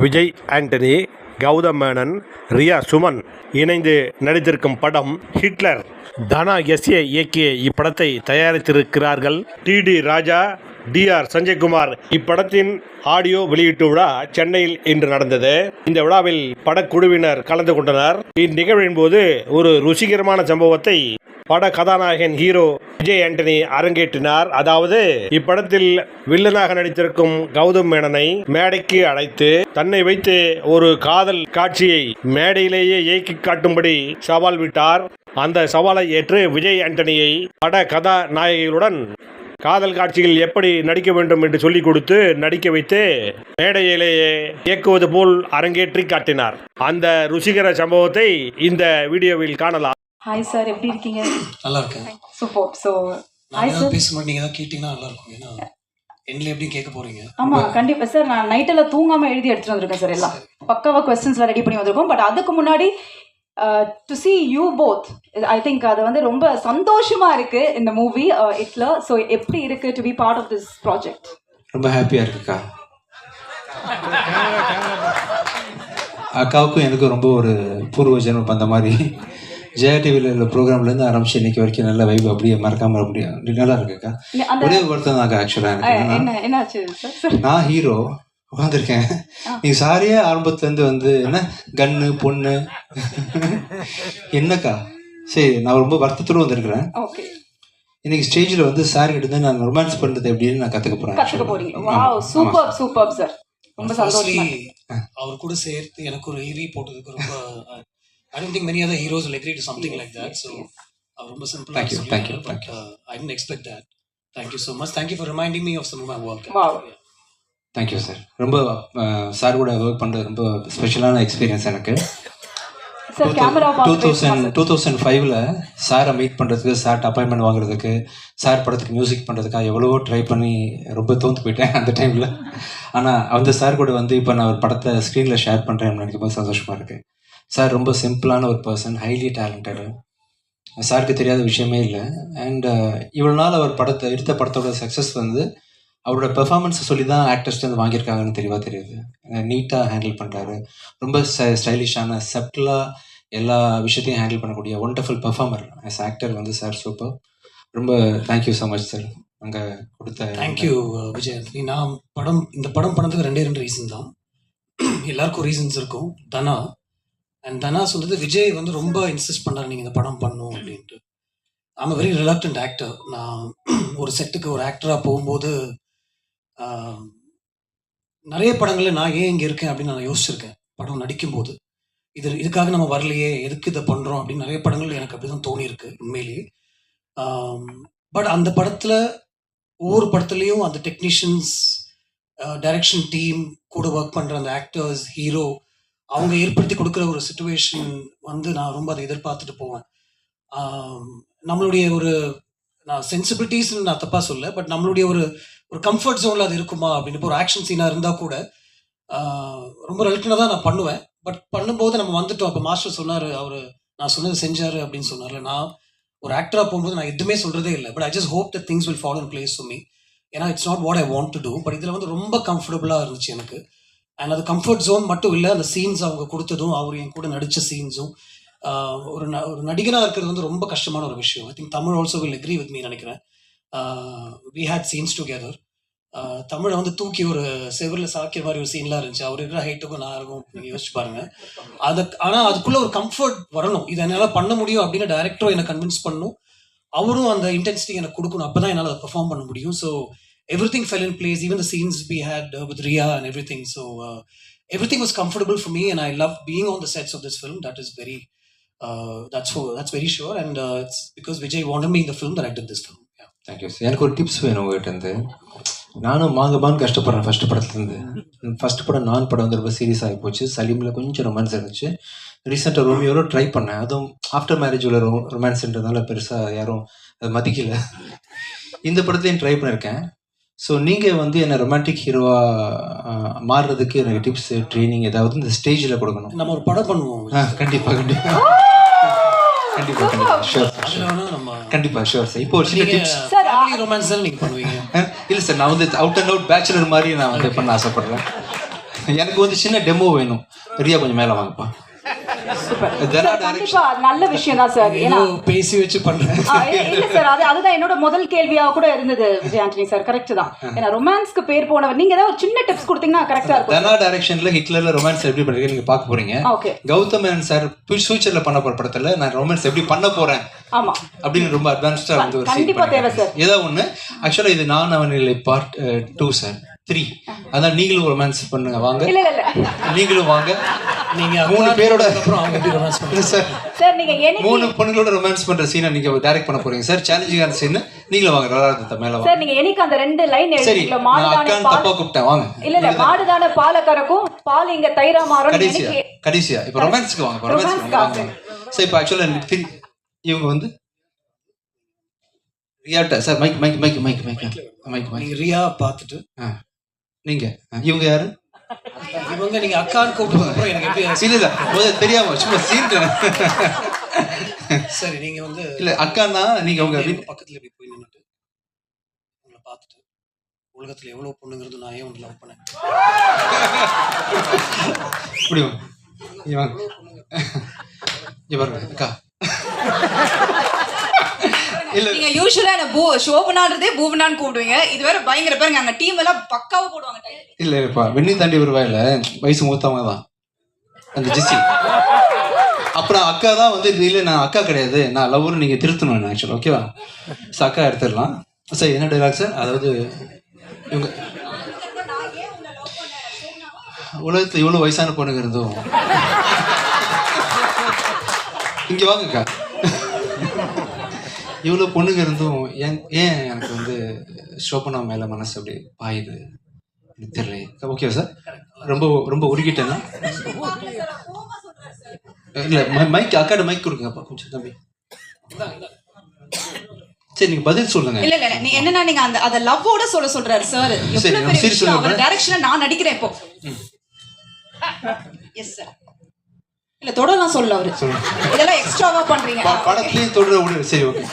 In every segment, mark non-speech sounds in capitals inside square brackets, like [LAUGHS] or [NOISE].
விஜய் ஆண்டனி கௌதம் மேனன் ரியா சுமன் இணைந்து நடித்திருக்கும் படம் ஹிட்லர். தனா எஸ்ஏ இயக்கிய இப்படத்தை தயாரித்திருக்கிறார்கள் D D Raja D R Sanjaykumar. இப்படத்தின் ஆடியோ வெளியீட்டு விழா சென்னையில் இன்று நடந்தது. இந்த விழாவில் படக்குழுவினர் கலந்து கொண்டனர். இந்நிகழ்வின் போது ஒரு ருசிகரமான சம்பவத்தை பட கதாநாயகன் ஹீரோ விஜய் ஆண்டனி அரங்கேற்றினார். அதாவது இப்படத்தில் வில்லனாக நடித்திருக்கும் கௌதம் மேனனை மேடைக்கு அழைத்து தன்னை வைத்து ஒரு காதல் காட்சியை மேடையிலேயே இயக்கி காட்டும்படி சவால் விட்டார். அந்த சவாலை ஏற்று விஜய் ஆண்டனியை பட கதாநாயகிகளுடன் காதல் காட்சியில் எப்படி நடிக்க வேண்டும் என்று சொல்லிக் கொடுத்து நடிக்க வைத்து மேடையிலேயே இயக்குவது போல் அரங்கேற்றி காட்டினார். அந்த ருசிகர சம்பவத்தை இந்த வீடியோவில் காணலாம். ஹாய் சார் எப்படி இருக்கீங்க? நல்லா இருக்கேன் சூப்பர் ஸோ ஹாய் சார் பேசும்போது நீங்க ஏதாவது கேட்டீங்கன்னா நல்லா இருக்கும் ஏன்னா எண்ணில் எப்படி கேட்க போறீங்க? ஆமா கண்டிப்பா. சார் நான் நைட்டெல்லாம் தூங்காம எழுதி எடுத்துட்டு வந்திருக்கேன் சார் எல்லாம். பக்காவா கொஸ்டின்ஸ்லாம் ரெடி பண்ணி வந்திருக்கோம். பட் அதுக்கு முன்னாடி to see you both I think அது வந்து ரொம்ப சந்தோஷமா இருக்கு இந்த மூவி இட்ல ஸோ எப்படி இருக்கு to be part of this project ரொம்ப ஹாப்பியாக இருக்குக்கா. அக்காவுக்கும் எனக்கும் ரொம்ப ஒரு பூர்வ ஜென்மம் அந்த மாதிரி. ஜெயா டிவியில் உள்ள ப்ரோக்ராம்லேருந்து ஆரம்பிச்சு இன்னைக்கு வரைக்கும் நல்ல வைப் அப்படியே மறக்காம வர முடியும் நல்லா இருக்குக்கா ஒரே ஒருத்தன் தாங்க ஆக்சுவலாக எனக்கு நான் ஹீரோ உட்காந்துருக்கேன் நீ சாரியே ஆரம்பத்துலேருந்து வந்து என்ன? கன்னு பொண்ணு. என்னக்கா? சரி நான் ரொம்ப வருத்தத்தோடு வந்திருக்கிறேன். ஓகே இன்னைக்கு ஸ்டேஜில் வந்து சார் கிட்ட இருந்து நான் ரொமான்ஸ் பண்ணுறது எப்படின்னு நான் கற்றுக்க போகிறேன் வாவ் சூப்பர் சூப்பர் சார் ரொம்ப சந்தோஷமா அவர் கூட சேர்த்து எனக்கு ஒரு ஈவி போட்டதுக்கு ரொம்ப I don't think many other heroes will agree to something like that so ரொம்ப சிம்பிளா Thank you, thank you, but I didn't expect that. Thank you so much. Thank you for reminding me of some of my work. Wow. Thank you sir ரொம்ப sir கூட work பண்ணுறது ரொம்ப ஸ்பெஷலான experience எனக்கு. Sir camera two thousand two thousand ஃபைவ்ல சாரை meet பண்ணுறதுக்கு சார்ட் அப்பாயின்மெண்ட் வாங்குறதுக்கு சார் படத்துக்கு மியூசிக் பண்ணுறதுக்காக எவ்வளவோ ட்ரை பண்ணி ரொம்ப தோந்து போயிட்டேன் அந்த டைமில் ஆனால் அந்த சார் கூட வந்து இப்போ நான் ஒரு படத்தை ஸ்க்ரீனில் ஷேர் பண்ணுறேன் நினைக்கும் போது சந்தோஷமாக இருக்கு. சார் ரொம்ப சிம்பிளான ஒரு பர்சன் ஹைலி டேலண்டடு சாருக்கு தெரியாத விஷயமே இல்லை. அண்ட் uh, இவ்வளோ நாள் அவர் படத்தை எடுத்த படத்தோட சக்ஸஸ் வந்து அவரோட பெர்ஃபார்மன்ஸை சொல்லி தான் ஆக்டர்ஸ்ட்டு வந்து வாங்கியிருக்காங்கன்னு தெளிவாக தெரியுது. நீட்டாக ஹேண்டில் பண்ணுறாரு ரொம்ப ஸ்டைலிஷான செப்டலாக எல்லா விஷயத்தையும் ஹேண்டில் பண்ணக்கூடிய ஒண்டர்ஃபுல் பெர்ஃபார்மர் ஆஸ் ஆக்டர் வந்து சார் சூப்பர் ரொம்ப thank you so much sir அங்கே கொடுத்த தேங்க் யூ விஜய் நான் படம் இந்த படம் பண்ணதுக்கு ரெண்டே ரெண்டு ரீசன் தான். [CLEARS THROAT] எல்லாருக்கும் ரீசன்ஸ் இருக்கும். தனா அண்ட் தனா சொல்றது விஜய் வந்து ரொம்ப இன்சிஸ்ட் பண்ணுறாரு நீங்கள் இந்த படம் பண்ணும் அப்படின்ட்டு. ஐம் வெரி ரிலக்டன்ட் ஆக்டர் நான் ஒரு செட்டுக்கு ஒரு ஆக்டராக போகும்போது நிறைய படங்களில் நான் ஏன் இங்கே இருக்கேன் அப்படின்னு நான் யோசிச்சிருக்கேன். படம் நடிக்கும்போது. இது இதுக்காக நம்ம வரலையே எதுக்கு இதை பண்ணுறோம் அப்படின்னு நிறைய படங்கள் எனக்கு அப்படி தான் தோணியிருக்கு உண்மையிலேயே. பட் அந்த படத்தில் ஒவ்வொரு படத்துலையும் அந்த டெக்னீஷியன்ஸ் டைரக்ஷன் டீம் கூட ஒர்க் பண்ணுற அந்த ஆக்டர்ஸ் ஹீரோ அவங்க ஏற்படுத்தி கொடுக்குற ஒரு சுச்சுவேஷன் வந்து நான் ரொம்ப அதை எதிர்பார்த்துட்டு போவேன். நம்மளுடைய ஒரு நான் சென்சிபிலிட்டிஸ்ன்னு நான் தப்பாக சொல்ல பட் நம்மளுடைய ஒரு ஒரு கம்ஃபர்ட் ஜோனில் அது இருக்குமா அப்படின்னு இப்போ ஒரு ஆக்ஷன் சீனாக இருந்தால் கூட ரொம்ப ரெலக்டனாக தான் நான் பண்ணுவேன். பட் பண்ணும்போது நம்ம வந்துட்டோம். அப்போ மாஸ்டர் சொன்னார் அவர் நான் சொன்னது செஞ்சார் அப்படின்னு சொன்னார்ல. நான் ஒரு ஆக்டராக போகும்போது நான் எதுவுமே சொல்கிறதே இல்லை. But I just hope the things will follow in place me ஏன்னா it's not what I want to do but இதில் வந்து ரொம்ப கம்ஃபர்டபுளாக இருந்துச்சு எனக்கு. அண்ட் அது கம்ஃபர்ட் ஜோன் மட்டும் இல்லை அந்த சீன்ஸ் அவங்க கொடுத்ததும் அவர் என் கூட நடித்த சீன்ஸும் ஒரு ந- ஒரு நடிகனாக இருக்கிறது வந்து ரொம்ப கஷ்டமான ஒரு விஷயம். I think Tamil also will agree with me நினைக்கிறேன். வி ஹேட் சீன்ஸ் டுகெதர் தமிழை வந்து தூக்கி ஒரு செவரில் சாக்கிற மாதிரி ஒரு சீன்லாம் இருந்துச்சு. அவர் இருக்கிற ஹைட்டுக்கும் நான் இருக்கும். நீங்கள் யோசிச்சு பாருங்க. அது ஆனால் அதுக்குள்ளே ஒரு கம்ஃபர்ட் வரணும். இதை என்னால் பண்ண முடியும் அப்படின்னு டேரக்டரும் என்னை கன்வின்ஸ் பண்ணணும் அவரும் அந்த இன்டென்சிட்டி எனக்கு கொடுக்கணும். அப்போ தான் என்னால் அதை பெர்ஃபார்ம் பண்ண முடியும். So everything fell in place even uh, scenes Ria and with Riya uh, everything thing so for me, and comfortable love being and the love of on film. Sets of this film that is very that's that's very sure and it's because Vijay wanted me இந்த film that I did this film thank you sir எனக்கு ஒரு tips வேணும் உங்ககிட்ட நானும் மாங்கபான்னு கஷ்டப்படுறேன் first படத்துலேருந்து first படம் நான் படம் வந்து ரொம்ப சீரியஸ் ஆகி போச்சு. சலீமில் கொஞ்சம் ரொமான்ஸ் இருந்துச்சு. ரீசெண்டாக ரோமியோவில் ட்ரை பண்ணேன். அதுவும் ஆஃப்டர் மேரேஜ் உள்ள ரொமான்ஸ்ன்றதுனால பெருசாக யாரும் அதை மதிக்கல. இந்த படத்துலையும் ட்ரை பண்ணியிருக்கேன் ஸோ நீங்கள் வந்து என்ன ரொமான்டிக் ஹீரோவாக மாறுறதுக்கு எனக்கு டிப்ஸ் ட்ரைனிங் ஏதாவது இந்த ஸ்டேஜில் கொடுக்கணும். நம்ம ஒரு படம் பண்ணுவோம். ஆ கண்டிப்பாக கண்டிப்பாக கண்டிப்பாக கண்டிப்பாக ஷூர் கண்டிப்பாக ஷூர் சார் இப்போ ஒரு சின்ன நீங்க டிப்ஸ் ஃபேமிலி ரொமான்ஸ் தான் நீங்க பண்ணுவீங்க. இல்லை சார் நான் வந்து அவுட் அண்ட் அவுட் பேச்சுலர் மாதிரி நான் வந்து பண்ண ஆசைப்படுறேன். எனக்கு வந்து சின்ன டெமோ வேணும். ரியா கொஞ்சம் மேலே வாங்கப்பா. கண்டிப்பா நல்ல விஷயம் தான் சார் ஏன்னா பேசி வச்சு பண்றேன் இல்ல சார் அது அதுதான் என்னோட முதல் கேள்வியா கூட இருந்தது விஜய் ஆண்டனி சார் கரெக்ட் தான். ஏன்னா ரொமான்ஸ்க்கு பேர் போனவர் நீங்க ஏதாவது சின்ன டிப்ஸ் கொடுத்தீங்கன்னா கரெக்டா இருக்கும் தனா டைரக்ஷன்ல ஹிட்லர்ல ரொமான்ஸ் எப்படி நீங்க பார்க்க போறீங்க. ஓகே. கௌதம் சார் ஃபியூச்சர்ல பண்ண போற படத்துல நான் ரொமான்ஸ் எப்படி பண்ண போறேன் ஆமா. அப்படின்னு ரொம்ப அட்வான்ஸ்டா வந்து ஒரு கண்டிப்பா தேவை பண்ணிருக்காங்க. ஏதோ ஒண்ணு. ஆக்சுவலா இது நான் அவன் இல்லை பார்ட் டூ சார் த்ரீ அதான் நீங்களும் ரொமான்ஸ் பண்ணுங்க. வாங்க. இல்ல இல்ல இல்ல. நீங்களும் வாங்க. நீங்க மூணு பேரோட அப்புறம் அவங்க எப்படி ரொமான்ஸ் இல்ல சார் சார் நீங்க என்னைக்கு மூணு பொண்ணுங்களோட ரொமான்ஸ் பண்ற சீனை நீங்க டைரக்ட் பண்ண போறீங்க. சார் சேலஞ்சிங்கான சீன் நீங்களும் வாங்க. நல்லா இருந்தது மேல வாங்க. சார் நீங்க என்னைக்கு அந்த ரெண்டு லைன் நான் மாடுதானே தப்பா கூப்பிட்டேன். வாங்க. இல்ல இல்ல மாடுதானே பால கறக்கும் பால் இங்க தயிரா மாறும் கடைசியா எனக்கு கடைசியா. இப்ப ரொமான்ஸ்க்கு வாங்க ரொமான்ஸ்க்கு வாங்க. சார் இப்போ ஆக்சுவலா இவங்க வந்து ரியாட்ட? Sir mike mike mike mike mike mike mike Riya பார்த்துட்டு நீங்க? இவங்க யாரு? இவங்க நீங்க அக்கான்னு கூப்பிட்டு எனக்கு எப்படி இல்ல இல்ல தெரியாம சும்மா சீன் சரி நீங்க வந்து இல்ல அக்கான்னா நீங்க உங்க வீட்டு பக்கத்துல இப்படி போய் நின்னுட்டு உங்களை பார்த்துட்டு உலகத்துல எவ்வளவு பொண்ணுங்கிறது நான் ஏன் உங்களை லவ் பண்ணேன்? இப்படி வாங்க இங்க பாருங்க அக்கா. இல்ல நீங்க யூஸ்வலா என்ன பூ சோபனான்றதே பூவனான்னு கூப்பிடுவீங்க. இது வேற பயங்கர பாருங்க. அங்க டீம் எல்லாம் பக்காவா போடுவாங்க. இல்ல இல்லப்பா வெண்ணி தாண்டி வருவாயில வயசு மூத்தவங்க தான். அந்த ஜிசி அப்புறம் அக்கா தான் வந்து இல்ல நான் அக்கா கிடையாது. நான் லவ்னு நீங்க திருத்தணும் ஆக்சுவலா ஓகேவா சார் அக்கா எடுத்துடலாம். சார் என்ன டைலாக் சார் அதாவது இவங்க உலகத்துல இவ்வளவு வயசான பொண்ணுங்க இருந்தும். இங்க வாங்கக்கா. இவ்வளவு பொண்ணுங்க இருந்தும் ஏன் ஏன் எனக்கு வந்து சோபனா மேல மனசு அப்படி பாயுது எனக்கு தெரியல ஓகேவா சார் ரொம்ப ரொம்ப உருகிட்டேன்னா? இல்ல மை- மைக் அக்காட மைக் கொடுங்கப்பா கொஞ்சம் தம்பி. சரி நீங்க பதில் சொல்லுங்க. இல்ல இல்ல நீ என்னன்னா நீங்க அந்த அத லவ்வோட சொல்ல சொல்றாரு சார் எவ்வளவு பெரிய விஷயம். அவர். டைரக்ஷன்ல நான் நடிக்கிறேன் இப்போ. எஸ் சார் இல்ல தொடலாம் சொல்ல அவரு. இதெல்லாம் எக்ஸ்ட்ராவா பண்றீங்க. படத்துலயும் தொடர விடு சரி ஓகே.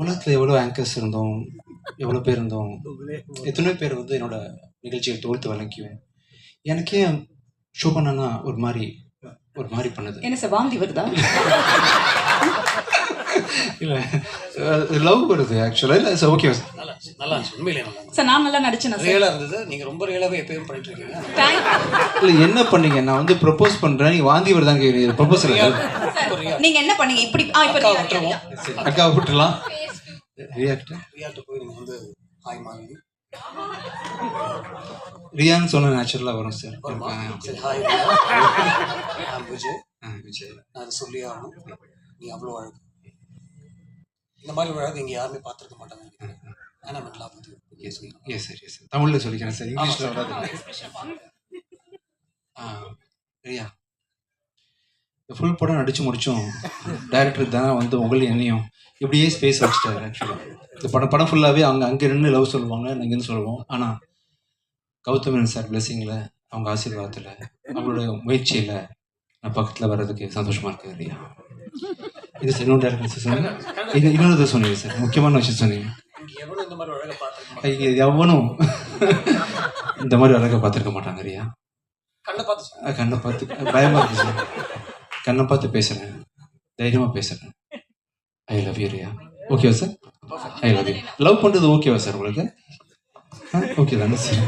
உலகத்துல எவ்வளவு ஆங்கர்ஸ் இருந்தோம் எவ்வளவு பேர் இருந்தோம் எத்தனை பேர் வந்து என்னோட நிகழ்ச்சியை தொகுத்து வழங்கியும் எனக்கே ஷோபனா ஒரு மாதிரி ஒரு மாதிரி பண்ணுது. என்ன சார் வாந்தி வருதா? இல்ல லவ் வருது ஆக்சுவலா இல்ல சார் ஓகே நல்லா இருந்துச்சு நல்லா இருந்துச்சு. உண்மையிலே நல்லா இருந்துச்சு. சார் நான் நல்லா நடிச்சேன் சார் ரியலா இருந்தது. நீங்க ரொம்ப ரியலாவே எப்பயும் பண்ணிட்டு இருக்கீங்க. இல்ல என்ன பண்ணீங்க? நான் வந்து ப்ரொபோஸ் பண்றேன். நீங்க வாந்தி வருதாங்க கேக்குறீங்க. ப்ரொபோசல் நீங்க என்ன பண்ணீங்க? இப்படி ஆ இப்ப விட்டுருவோம். அக்கா விட்டுலாம் ரியாக்ட் ரியாட்ட போய் நீங்க வந்து ஹாய் மாலினி ரியான்னு சொன்ன நேச்சுரலா வரும் சார் வருமா? சரி ஹாய் விஜய் [LAUGHS] நான் அதை சொல்லியே ஆகணும். நீ அவ்வளோ அழகு. இந்த மாதிரி ஒரு அழகு இங்க யாருமே பார்த்துருக்க மாட்டாங்க ஆனா மென்லா பத்தி எஸ் எஸ் சார் எஸ் தமிழ்ல சொல்லிக்கிறேன் சார் இங்கிலீஷ்ல வராது. ஆ ரியா இந்த ஃபுல் படம் நடிச்சு முடிச்சோம் டைரக்டர் தான் வந்து உங்களையும் என்னையும் இப்படியே ஸ்பேஸ் வச்சுட்டாரு ஆக்சுவலாக இந்த படம் படம் ஃபுல்லாகவே அவங்க அங்கே நின்று லவ் சொல்லுவாங்க இங்கேருந்து சொல்லுவோம். ஆனால் கௌதமன் சார் பிளெஸிங்கில் அவங்க ஆசீர்வாதத்தில் அவங்களோட முயற்சியில் நான் பக்கத்தில் வர்றதுக்கு சந்தோஷமா இருக்கு ரியா இது சார் இன்னொரு டேரக்டர் சொன்னீங்க இது இன்னொரு சொன்னீங்க சார் முக்கியமான விஷயம் சொன்னீங்க ஐய, எவனும். இந்த மாதிரி அழகை பார்த்துருக்க மாட்டாங்க ரியா கண்ணை பார்த்து கண்ணை பார்த்து பயமா இருக்கு சார் கண்ணை பார்த்து பேசுறேன். தைரியமா பேசுறேன். ஐ லவ் யூ ரியா ஓகேவா sir I love you love பண்றது ஓகேவா சார் உங்களுக்கு? ஓகே தானே சார்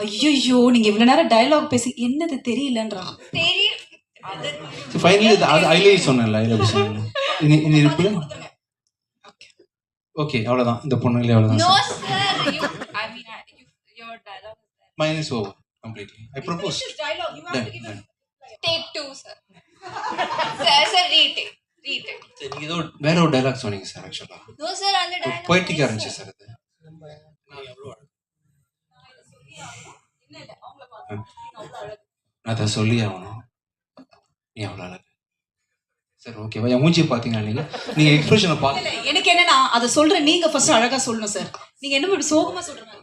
ஐயோ நீங்க இவ்வளவு நேரம் டயலாக் பேசி என்னது தெரியலன்றான் ஃபைனலி அது ஐலே சொன்னேன்ல ஐ லவ் யூ சொன்னேன் இனி இனி இருக்குல்ல ஓகே அவ்வளவுதான். இந்த பொண்ணுங்களே is there. Minus over completely I propose dialogue. You have to give a Take two, sir. sir, sir, retake. Retake. நீங்க ஏதோ வேற ஒரு டைலாக் சொன்னீங்க சார் ஆக்சுவலா. போயிட்டிக்கா இருந்துச்சு சார் அது. நீ எவ்வளோ அழகு நான் அதை சொல்லி ஆகணும். நீ அவ்வளோ அழகு? சார் ஓகேவா என் மூஞ்சியை பார்த்தீங்களா நீங்க? நீங்க எக்ஸ்பிரஷனை இல்ல எனக்கு என்னன்னா அத சொல்ற நீங்க ஃபர்ஸ்ட் அழகா சொல்லணும் சார் நீங்க என்ன இப்படி சோகமா சொல்றீங்க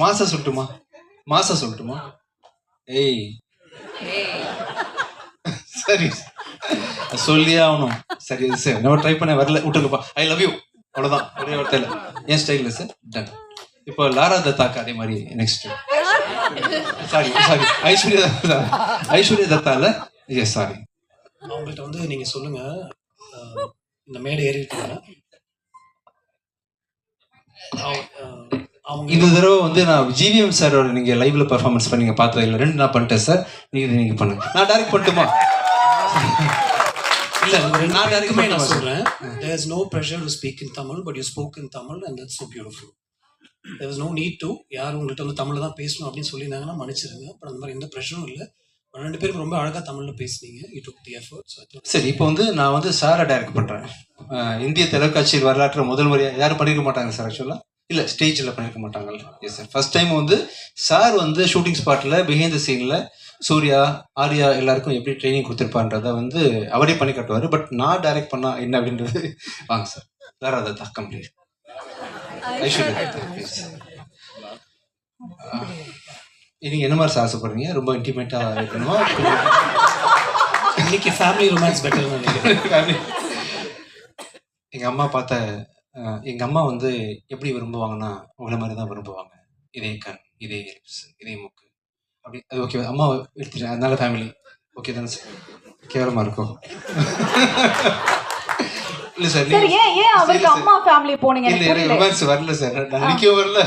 மாசா சொல்லட்டுமா? மாசா சொல்லட்டுமா? ஏய். சரி. சொல்லியே ஆகணும். சரி சரி. நம்ம ட்ரை பண்ண வரல. விட்டுருப்பா ஐ லவ் யூ அவ்வளோதான் ஒரே வார்த்தையில். என் ஸ்டைலில் சார் டன் இப்போ லாரா தத்தாக்கு அதே மாதிரி next sorry sorry Aishwarya Dutta Aishwarya தத்தால yes sorry அவங்கள்ட்ட வந்து நீங்க சொல்லுங்க. இந்த மேடை ஏறி இருக்காங்க இந்த தடவை வந்து நான் ஜிவிஎம் சாரோட நீங்க லைவ்ல பெர்ஃபார்மன்ஸ் பண்ணீங்க பார்த்தது இல்லை ரெண்டு நான் பண்ணிட்டேன் சார் நீங்க இது நீங்க பண்ணுங்க. நான் டைரக்ட் பண்ணட்டுமா? இல்ல நான் direct நான். சொல்றேன். There is no pressure to speak in tamil but you spoke in tamil and that's so beautiful. There is no need to யார் உங்கள்கிட்ட வந்து தமிழில் தான் பேசணும் அப்படின்னு சொல்லியிருந்தாங்கன்னா மன்னிச்சிருங்க. அப்புறம் அந்த மாதிரி எந்த ப்ரெஷரும் இல்லை. ரெண்டு பேரும் ரொம்ப அழகாக தமிழில் பேசுனீங்க. யூ டுக் தி எஃபர்ட் சரி இப்போ வந்து நான் வந்து சாரை டைரக்ட் பண்ணுறேன் இந்திய தொலைக்காட்சியில் வரலாற்று முதல் முறையாக யாரும் பண்ணிருக்க மாட்டாங்க சார் ஆக்சுவலாக இல்லை ஸ்டேஜில் பண்ணிருக்க மாட்டாங்க எஸ் சார் ஃபர்ஸ்ட் டைம் வந்து சார் வந்து ஷூட்டிங் ஸ்பாட்டில் பிஹைண்ட் த சீனில் சூர்யா ஆர்யா எல்லாருக்கும் எப்படி ட்ரைனிங் கொடுத்துருப்பான்றத வந்து அவரே பண்ணி காட்டுவார். பட் நான் டைரக்ட் பண்ணால் என்ன அப்படின்றது வாங்க சார் வேறு அதை தான் கம்ப்ளீட் நீங்க என்ன மாதிரி சார் ஆசைப்படுறீங்க ரொம்ப இன்டிமேட்டா இருக்கணுமா? இன்னைக்கு ஃபேமிலி ரொமான்ஸ் பெட்டர்னு நினைக்கிறேன். எங்க அம்மா பார்த்த எங்க அம்மா வந்து எப்படி விரும்புவாங்கன்னா உங்களை மாதிரி தான் விரும்புவாங்க. இதே கண் இதே lips, இதே மூக்கு. அப்படி அது ஓகே அம்மா எடுத்துட்டேன் அதனால ஃபேமிலி ஓகே தானே சார் கேவலமா இருக்கும் இல்ல சார் சார் ஏன் ஏன் அவருக்கு அம்மா ஃபேமிலி போனீங்க? இல்ல ரொமான்ஸ் வரல சார். நடிக்க வரல.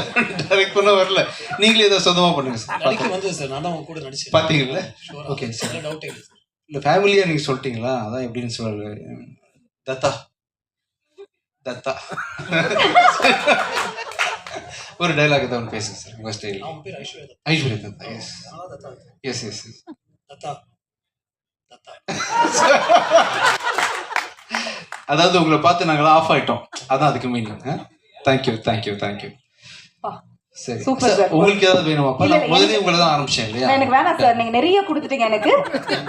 டைரக்ட் பண்ண வரல. நீங்களே ஏதோ சொந்தமா பண்ணுங்க சார். நடிக்க வந்து சார். நான் தான் உங்க கூட நடிச்சேன். பாத்தீங்கல்ல ஓகே சார் டவுட் இல்லை இல்ல ஃபேமிலியா நீங்க சொல்லிட்டீங்களா? அதான் எப்படின்னு சொல்ல தத்தா. தத்தா. ஒரு டைலாக் தான் ஒன்று பேசுங்க சார் உங்க style Aishwarya Dutta. Yes yes yes yes Dutta. Dutta. [LAUGHS] அதாவது உங்களை பார்த்து நாங்களாம் ஆஃப் ஆயிட்டோம். அதான் அதுக்கு மீனிங் தேங்க்யூ தேங்க்யூ தேங்க்யூ. சரி. உங்களுக்கு ஏதாவது வேணுமாப்பா நான் முதல்ல உங்களை தான் ஆரம்பிச்சேன் இல்லையா? எனக்கு வேணாம் சார். நீங்க நிறைய கொடுத்துட்டீங்க எனக்கு.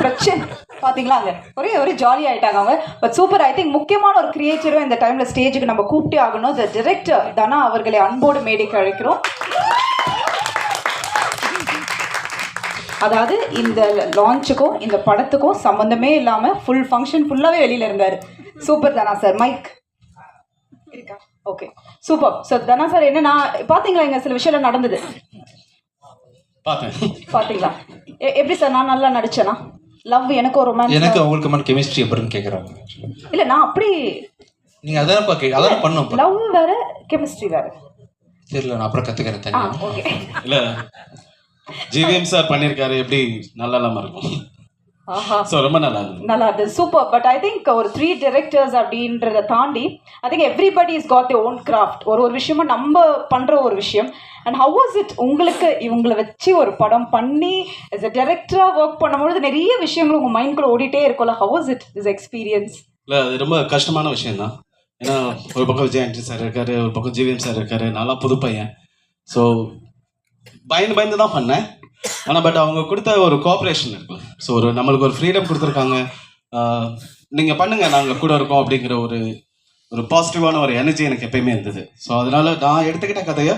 பிரச்சனை. பாத்தீங்களா? அங்க ஒரே ஒரே ஜாலி ஆயிட்டாங்க அவங்க. பட் சூப்பர் ஐ திங்க் முக்கியமான ஒரு கிரியேட்டரும் இந்த டைம்ல ஸ்டேஜுக்கு நம்ம கூப்பிட்டே ஆகணும். த டிரெக்டர் தனா அவர்களை அன்போடு மேடைக்கு அழைக்கிறோம். அதாவது இந்த லான்ச்சுக்கும் இந்த படத்துக்கும் சம்பந்தமே இல்லாம ஃபுல் ஃபங்க்ஷன் ஃபுல்லாவே வெளியில இருந்தாரு. சூப்பர் தனா சார் மைக் இருக்கா? Okay super so Dhana sir என்னன்னா பாத்தீங்களா இங்க சில விஷயம் நடந்தது? பார்த்தேன் பாத்தீங்களா? எ- எப்படி சார் நான் நல்லா நடிச்சேனா? லவ் எனக்கு ஒரு எனக்கு ரொமான்ஸ் அவங்களுக்கு கெமிஸ்ட்ரி எப்படின்னு கேட்குறாங்க இல்ல நான் அப்படி நீங்க அதானப்பா கே அதான் பண்ணும் லவ் வேற கெமிஸ்ட்ரி வேற. தெரியல நான் அப்புறம் கத்துக்கிறேன் ஆ தனியா ஓகே இல்ல ஜிவிஎம் சார் பண்ணியிருக்காரு எப்படி? நல்லா இல்லாம இருக்கும். ஸோ ரொம்ப நல்லா இருந்தது நல்லா இருந்தது சூப்பர் பட் ஐ திங்க் ஒரு த்ரீ டிரெக்டர்ஸ் அப்படின்றத தாண்டி I think everybody is got own craft ஒரு ஒரு விஷயமும் நம்ம பண்ற ஒரு விஷயம். அண்ட் ஹவ் வாஸ் இட் உங்களுக்கு இவங்களை வச்சு ஒரு படம் பண்ணி as a director ஒர்க் பண்ணும்பொழுது நிறைய விஷயங்கள் உங்க மைண்ட்குள்ள ஓடிட்டே இருக்கும்ல? How was it this experience இல்ல அது ரொம்ப கஷ்டமான விஷயம் தான் ஏன்னா ஒரு பக்கம் விஜய் சார் இருக்காரு ஒரு பக்கம் ஜிவிஎம் சார் இருக்காரு. நல்லா புது பையன். ஸோ பயந்து பயந்து தான் பண்ணேன். ஆனால் பட் அவங்க கொடுத்த ஒரு கோஆப்ரேஷன் இருக்கும் ஸோ ஒரு நம்மளுக்கு ஒரு ஃப்ரீடம் கொடுத்துருக்காங்க. நீங்கள் பண்ணுங்கள் நாங்கள் கூட இருக்கோம் அப்படிங்கிற ஒரு ஒரு பாசிட்டிவான ஒரு எனர்ஜி எனக்கு எப்பயுமே இருந்தது. ஸோ அதனால நான் எடுத்துக்கிட்ட கதையை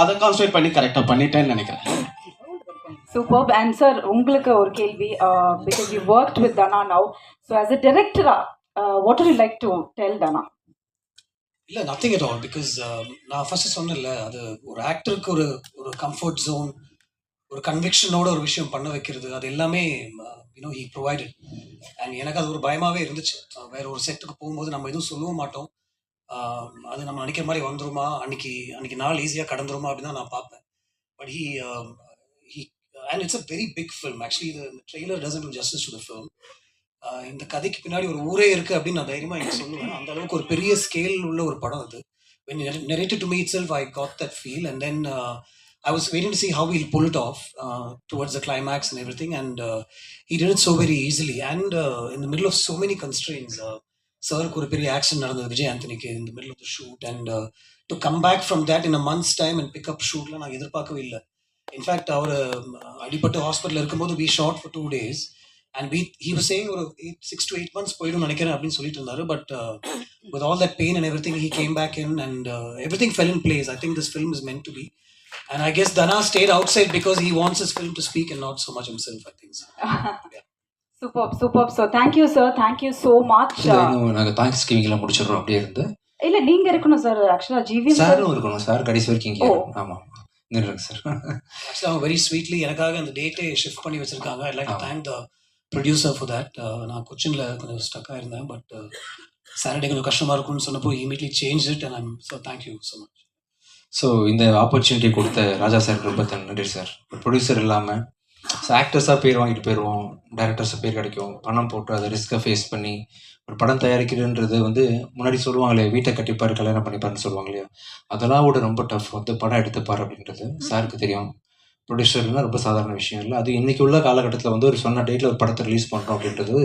அதை கான்சன்ட்ரேட் பண்ணி கரெக்டாக பண்ணிட்டேன்னு நினைக்கிறேன். சூப்பர் அண்ட் சார் உங்களுக்கு ஒரு கேள்வி because you work with Dhana now so as a டிரெக்டரா what you like to tell Dhana இல்லை நத்திங் அட் ஆல் பிகாஸ் நான் ஃபர்ஸ்ட் சொன்னேன்ல அது ஒரு ஆக்டருக்கு ஒரு ஒரு கம்ஃபர்ட் ஜோன் ஒரு கன்விக்ஷனோட ஒரு விஷயம் பண்ண வைக்கிறது அது எல்லாமே யூனோ ஹி ப்ரொவைடட் அண்ட் எனக்கு அது ஒரு பயமாகவே இருந்துச்சு. வேற ஒரு செட்டுக்கு போகும்போது நம்ம எதுவும் சொல்லவும் மாட்டோம். Um, அது நம்ம நினைக்கிற மாதிரி வந்துருமா? அன்னைக்கு அன்னைக்கு நாள் ஈஸியாக கடந்துருமா? அப்படின்னு தான் நான் பார்ப்பேன். But he he and it's a very big film actually இது trailer doesn't do justice to the film இந்த கதைக்கு பின்னாடி ஒரு ஊரே இருக்கு அப்படின்னு நான் தைரியமா எனக்கு சொல்லுவேன் அந்த அளவுக்கு ஒரு பெரிய ஸ்கேல் உள்ள ஒரு படம் அது when you narr- narrated to me itself i got that feel and then uh, i was waiting to see how he'll pull it off uh, towards the climax and everything and uh, he did it so very easily and uh, in the middle of so many constraints uh, சாருக்கு ஒரு பெரிய action நடந்தது Vijay ஆண்டனிக்கு in the middle of the shoot and uh, to come back from that in a month's time and pick up shootல நான் எதிர்பார்க்கவே இல்லை in fact அவர் அடிபட்டு hospital இருக்கும்போது we shot for two days and we he was saying ஒரு eight six to eight months போயிடும் நினைக்கிறேன் அப்படின்னு சொல்லிட்டு இருந்தாரு. பட் with all that pain and everything, he came back in and uh, everything fell in place. I think this film is meant to be. And I guess Dana stayed outside because he wants his film to speak and not so much himself, I think. So. Super super so thank you sir thank you so much நாங்கள் thanks கிவிங்ல முடிச்சிடுறோம் அப்படியே இருந்து. இல்ல நீங்க இருக்கணும் sir ஆக்சுவலா GV sir சாரும் இருக்கணும் சார். கடைசி வரைக்கும் இங்கே. ஆமா. நில்லுங்க சார் ஆக்சுவலாக வெரி ஸ்வீட்லி எனக்காக அந்த டேட்டே ஷிஃப்ட் பண்ணி வச்சிருக்காங்க. I like thank the producer for that நான் கொச்சினில் கொஞ்சம் ஸ்டக்காக இருந்தேன் பட் சாட்டர்டே கொஞ்சம் கஷ்டமாக இருக்கும்னு சொன்னப்போ immediately change it and I'm so thank you so much so இந்த ஆப்பர்ச்சுனிட்டி கொடுத்த ராஜா சார் ரொம்ப தன் நன்றி சார் ப்ரொடியூசர் இல்லாமல் ஆக்டர்ஸாக பேர் வாங்கிட்டு போயிடுவோம் டேரக்டர்ஸாக பேர் கிடைக்கும் பணம் போட்டு அதை ரிஸ்க்கை ஃபேஸ் பண்ணி ஒரு படம் தயாரிக்கிறதுன்றது வந்து முன்னாடி சொல்லுவாங்களே வீட்டை கட்டிப்பார் கல்யாணம் பண்ணிப்பாருன்னு சொல்லுவாங்க இல்லையா? அதெல்லாம் விட ரொம்ப டஃப் வந்து படம் எடுத்துப்பார் அப்படின்றது சாருக்கு தெரியும். ப்ரொடியூசர்னா ரொம்ப சாதாரண விஷயம் இல்லை. அது இன்றைக்கி உள்ள காலகட்டத்தில் வந்து ஒரு சொன்ன டேட்டில் ஒரு படத்தை ரிலீஸ் பண்ணுறோம் அப்படின்றது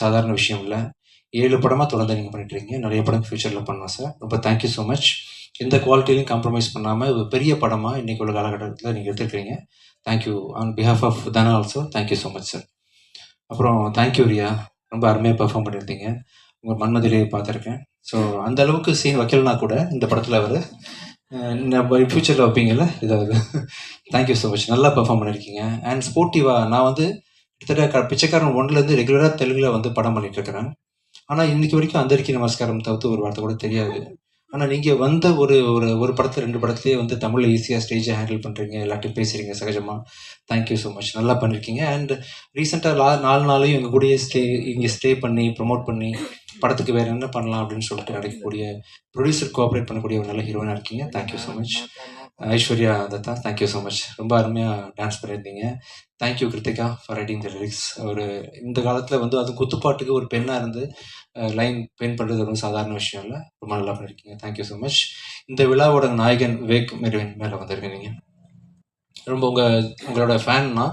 சாதாரண விஷயம் இல்லை. ஏழு படமாக தொடர்ந்து நீங்கள் பண்ணிட்டுருக்கீங்க. நிறைய படம் ஃபியூச்சரில் பண்ணோம் சார் ரொம்ப தேங்க்யூ ஸோ மச் எந்த குவாலிட்டிலையும் காம்ப்ரமைஸ் பண்ணாமல் ஒரு பெரிய படமாக இன்றைக்கி உள்ள காலகட்டத்தில் நீங்கள் எடுத்துருக்கீங்க. Thank you on behalf of Dhana also thank you so much sir அப்புறம் தேங்க்யூ ரியா. ரொம்ப அருமையாக பெர்ஃபார்ம் பண்ணியிருந்தீங்க. உங்கள் மன்மதிலே பார்த்துருக்கேன். ஸோ அந்த அளவுக்கு சீன் வைக்கலனா கூட இந்த படத்தில் அவர் நம்ம ஃப்யூச்சரில் uh, வைப்பீங்கல்ல? இதாவது. தேங்க்யூ ஸோ மச் நல்லா பெர்ஃபார்ம் பண்ணியிருக்கீங்க அண்ட் ஸ்போர்ட்டிவாக நான் வந்து கிட்டத்தட்ட பிச்சைக்காரன் ஒன்லேருந்து ரெகுலராக தெலுங்கில் வந்து படம் பண்ணிட்டு இருக்கிறேன். ஆனால் இன்னைக்கு வரைக்கும் அந்தரிக்கி நமஸ்காரம் தவிர்த்து ஒரு வார்த்தை கூட தெரியாது. ஆனால் நீங்கள் வந்த ஒரு ஒரு ஒரு படத்தை ரெண்டு படத்துலேயே வந்து தமிழில் ஈஸியாக ஸ்டேஜை ஹேண்டில் பண்ணுறீங்க எல்லாத்தையும் பேசுகிறீங்க சகஜமாக தேங்க்யூ ஸோ மச் நல்லா பண்ணியிருக்கீங்க அண்ட் ரீசெண்டாக லா நாலு நாளையும் எங்கள் கூடயே ஸ்டே இங்கே ஸ்டே பண்ணி ப்ரொமோட் பண்ணி படத்துக்கு வேறு என்ன பண்ணலாம் அப்படின்னு சொல்லிட்டு நடக்கக்கூடிய ப்ரொடியூசர் கோஆப்ரேட் பண்ணக்கூடிய ஒரு நல்ல ஹீரோனாக இருக்கீங்க. Thank you so much Aishwarya Dutta thank you so much ரொம்ப அருமையாக டான்ஸ் பண்ணியிருந்தீங்க. Thank you Kiruthika for writing the lyrics ஒரு இந்த காலத்தில் வந்து அது குத்துப்பாட்டுக்கு ஒரு பெண்ணாக இருந்து லைன் பெயிண்ட் பண்ணுறது ரொம்ப சாதாரண விஷயம் இல்லை. ரொம்ப நல்லா பண்ணியிருக்கீங்க. தேங்க்யூ ஸோ மச் இந்த விழாவோட நாயகன் விவேக் மெருவின் மேலே வந்திருக்கீங்க ரொம்ப உங்கள் உங்களோட ஃபேன்னா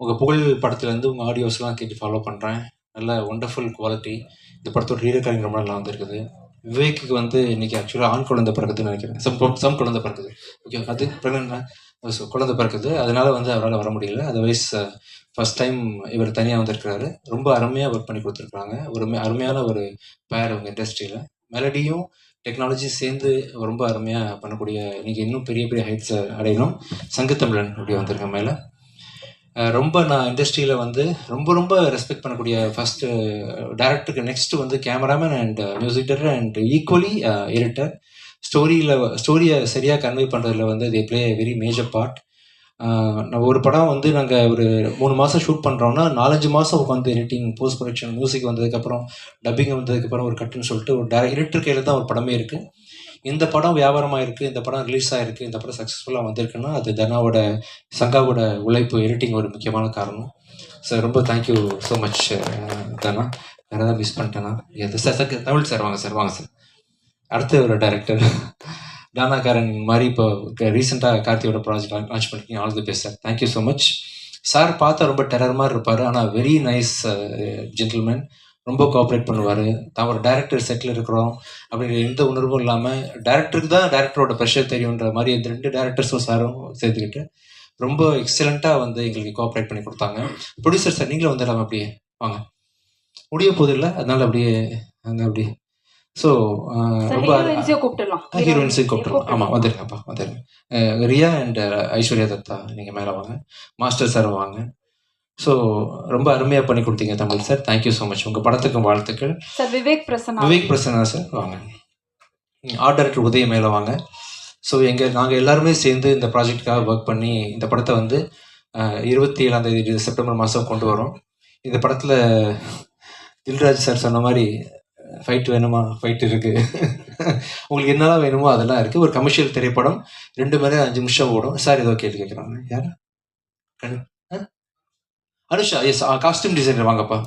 உங்கள் புகழ் படத்துலேருந்து உங்கள் ஆடியோஸ்லாம் கேட்டு ஃபாலோ பண்ணுறேன் நல்ல ஒண்டர்ஃபுல் குவாலிட்டி இந்த படத்தோட ரீரக்காரிங் ரொம்ப நல்லா வந்திருக்குது. விவேக்குக்கு வந்து இன்னைக்கு ஆக்சுவலாக ஆண் குழந்தை பிறக்குதுன்னு நினைக்கிறேன். சம் சம் குழந்தை பிறக்குது. ஓகே அது ப்ரெக்னென்ட் ஸோ குழந்தை பிறக்குது. அதனால வந்து அவரால் வர முடியல. அதர்வைஸ் ஃபஸ்ட் டைம் இவர் தனியாக வந்திருக்கிறாரு. ரொம்ப அருமையாக ஒர்க் பண்ணி கொடுத்துருக்காங்க ஒரு அருமையான ஒரு பேர் அவங்க இண்டஸ்ட்ரியில் மெலடியும் டெக்னாலஜி சேர்ந்து ரொம்ப அருமையாக பண்ணக்கூடிய இன்னைக்கு இன்னும் பெரிய பெரிய ஹைட்ஸை அடையணும். சங்கத்தமிழன் அப்படி வந்திருக்கேன் மேலே. ரொம்ப நான் இண்டஸ்ட்ரியில் வந்து ரொம்ப ரொம்ப ரெஸ்பெக்ட் பண்ணக்கூடிய ஃபஸ்ட்டு டேரக்டருக்கு நெக்ஸ்ட்டு வந்து cameraman and music director and equally editor ஸ்டோரியில் ஸ்டோரியை சரியாக கன்வே பண்ணுறதுல வந்து they play very major part நான் ஒரு படம் வந்து நாங்கள் ஒரு மூணு மாதம் ஷூட் பண்ணுறோம்னா நாலஞ்சு மாதம் உட்காந்து எடிட்டிங் போஸ்ட் ப்ரொடக்ஷன் மியூசிக் வந்ததுக்கப்புறம் டப்பிங் வந்ததுக்கப்புறம் ஒரு கட்டுன்னு சொல்லிட்டு ஒரு டேரக்ட் எடிட்டர் கையில் தான் ஒரு படமே இருக்குது இந்த படம் வியாபாரமாக இருக்குது இந்த படம் ரிலீஸ் ஆகிருக்கு இந்த படம் சக்ஸஸ்ஃபுல்லாக வந்திருக்குன்னா அது தனாவோட சங்காவோட உழைப்பு எடிட்டிங் ஒரு முக்கியமான காரணம். சார் ரொம்ப தேங்க்யூ ஸோ மச் தனா. வேறு ஏதாவது மிஸ் பண்ணிட்டேனா எது சார் சார் தமிழ் சார் வாங்க சார் வாங்க சார் அடுத்த ஒரு டைரக்டர் தானாகாரன் மாதிரி இப்போ ரீசெண்டாக கார்த்தியோட ப்ராஜெக்ட் லான்ச் பண்ணிருக்கீங்க. All the best sir thank you so much sir பார்த்தா ரொம்ப டெரர் மாதிரி இருப்பார். ஆனால் வெரி நைஸ் ஜென்டில்மேன் ரொம்ப கோஆப்ரேட் பண்ணுவார். தான் ஒரு டேரக்டர் செட்டில் இருக்கிறோம். அப்படிங்கிற எந்த உணர்வும் இல்லாமல் டேரக்டருக்கு தான் டேரக்டரோட ப்ரெஷர் தெரியுன்ற மாதிரி இந்த ரெண்டு டேரக்டர்ஸும் சாரும் சேர்த்துக்கிட்டு ரொம்ப எக்ஸலண்ட்டாக வந்து எங்களுக்கு கோஆப்ரேட் பண்ணி கொடுத்தாங்க. ப்ரொடியூசர் சார் நீங்களும் வந்துடலாம் அப்படியே. வாங்க. முடிய போகுது இல்லை? அதனால அப்படியே அங்கே அப்படியே. ஸோ ரொம்ப கூப்பிட்டுலாம் ஹீரோயின்ஸையும் கூப்பிட்டுருவோம் ஆமாம் வந்துருங்கப்பா வந்துருங்க ரியா அண்ட் ஐஸ்வர்யா தத்தா நீங்கள் மேலே வாங்க. மாஸ்டர் சார் வாங்க. ஸோ ரொம்ப அருமையாக பண்ணி கொடுத்தீங்க Tamil sir. Thank you so much உங்கள் படத்துக்கும் வாழ்த்துக்கள். சார் விவேக் பிரசன்னா. விவேக் பிரசன்னா சார். வாங்க. ஆர்ட் டைரக்டர் உதய மேலே வாங்க. ஸோ எங்கள் நாங்கள் எல்லாருமே சேர்ந்து இந்த ப்ராஜெக்ட்டுக்காக ஒர்க் பண்ணி இந்த படத்தை வந்து இருபத்தி ஏழாம் தேதி செப்டம்பர் மாதம் கொண்டு வரோம். இந்த படத்தில் தில்ராஜ் சார் சொன்ன மாதிரி ஃபைட் வேணுமா? ஃபைட் இருக்கு. உங்களுக்கு என்னெல்லாம் வேணுமோ அதெல்லாம் இருக்கு. ஒரு கமர்ஷியல் திரைப்படம் ரெண்டு மணி அஞ்சு நிமிஷம் ஓடும். சார் ஏதோ கேள்வி கேட்குறாங்க. யார்? கண்-? அனுஷா எஸ் காஸ்டியூம் டிசைனர் வாங்கப்பா.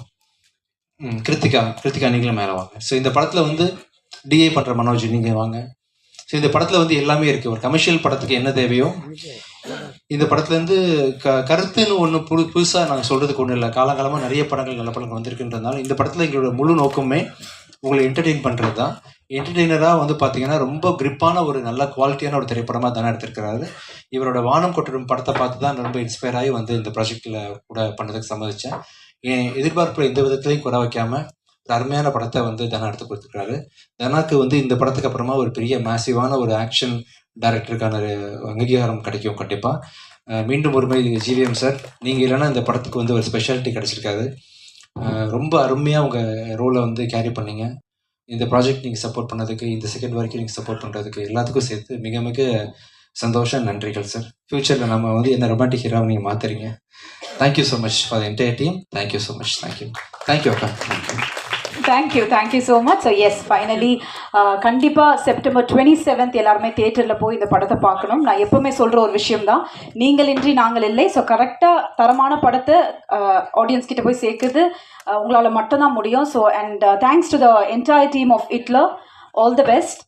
ம் கிருத்திகா கிருத்திகா நீங்களும் மேலே வாங்க. ஸோ இந்த படத்தில் வந்து டிஏ பண்ணுற மனோஜ் நீங்கள் வாங்க. ஸோ இந்த படத்தில் வந்து எல்லாமே இருக்குது ஒரு கமர்ஷியல் படத்துக்கு என்ன தேவையோ? இந்த படத்துலேருந்து க கருத்துன்னு ஒன்று புது புதுசாக நாங்கள் சொல்கிறதுக்கு ஒன்றும் இல்லை. காலங்காலமாக நிறைய படங்கள் நல்ல படங்கள் வந்திருக்குன்றதுனால இந்த படத்தில் எங்களோட முழு நோக்கமே உங்களை என்டர்டெயின் பண்ணுறது தான் என்டர்டெய்னராக வந்து பார்த்தீங்கன்னா ரொம்ப கிரிப்பான ஒரு நல்ல குவாலிட்டியான ஒரு திரைப்படமாக தானே எடுத்திருக்கிறாரு. இவரோட வானம் கொட்டிடும் படத்தை பார்த்து தான் ரொம்ப இன்ஸ்பயர் ஆகி வந்து இந்த ப்ராஜெக்டில் கூட பண்ணதுக்கு சம்மதித்தேன் என் எதிர்பார்ப்பு எந்த விதத்துலையும் குறை வைக்காம ஒரு அருமையான படத்தை வந்து தனா எடுத்து கொடுத்துருக்காரு தனாக்கு வந்து இந்த படத்துக்கு அப்புறமா ஒரு பெரிய மேசிவான ஒரு ஆக்ஷன் டைரக்டருக்கான ஒரு அங்கீகாரம் கிடைக்கும் கண்டிப்பாக மீண்டும் ஒருமை ஜிவிஎம் சார் நீங்கள் இல்லைன்னா இந்த படத்துக்கு வந்து ஒரு ஸ்பெஷாலிட்டி கிடச்சிருக்காது. ரொம்ப அருமையாக உங்கள் ரோலை வந்து கேரி பண்ணீங்க. இந்த ப்ராஜெக்ட் நீங்கள் சப்போர்ட் பண்ணதுக்கு இந்த செகண்ட் வரைக்கும் நீங்கள் சப்போர்ட் பண்ணுறதுக்கு எல்லாத்துக்கும் சேர்த்து மிக மிக சந்தோஷம் நன்றிகள் சார் ஃப்யூச்சரில் நம்ம வந்து என்ன ரொமான்டிக் ஹீரோவை நீங்கள் மாற்றுறீங்க thank you so much for entire team thank you so much thank you thank you அக்கா. Thank you thank you thank you so much so yes finally கண்டிப்பாக செப்டம்பர் டுவெண்ட்டி செவன்த் எல்லாருமே தேட்டரில் போய் இந்த படத்தை பார்க்கணும். நான் எப்போவுமே சொல்கிற ஒரு விஷயம் தான். நீங்கள் இன்றி நாங்கள் இல்லை. ஸோ கரெக்டாக தரமான படத்தை uh, ஆடியன்ஸ் கிட்ட போய் சேர்க்குது uh, உங்களால் மட்டும்தான் முடியும். So and thanks to the entire team of Hitler all the best